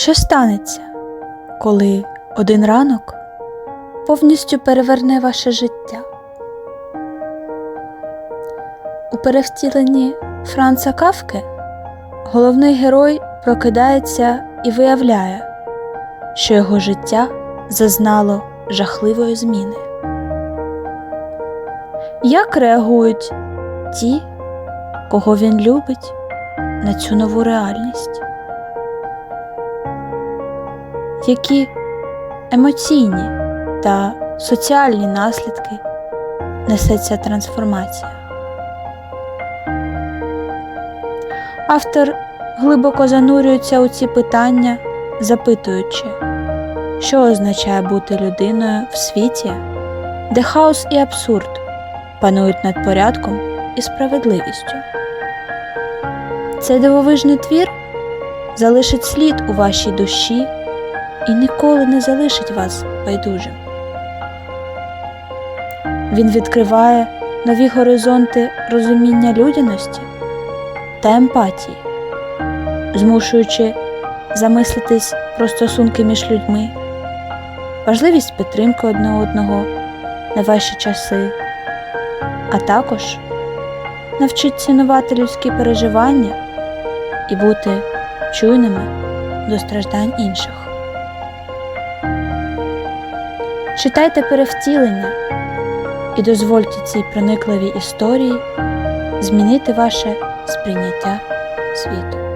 Що станеться, коли один ранок повністю переверне ваше життя? У перевтіленні Франца Кавки головний герой прокидається і виявляє, що його життя зазнало жахливої зміни. Як реагують ті, кого він любить, на цю нову реальність? Які емоційні та соціальні наслідки несе ця трансформація? Автор глибоко занурюється у ці питання, запитуючи, що означає бути людиною в світі, де хаос і абсурд панують над порядком і справедливістю. Цей дивовижний твір залишить слід у вашій душі і ніколи не залишить вас байдужим. Він відкриває нові горизонти розуміння людяності та емпатії, змушуючи замислитись про стосунки між людьми, важливість підтримки одне одного на ваші часи, а також навчить цінувати людські переживання і бути чуйними до страждань інших. Читайте перевтілення і дозвольте цій проникливій історії змінити ваше сприйняття світу.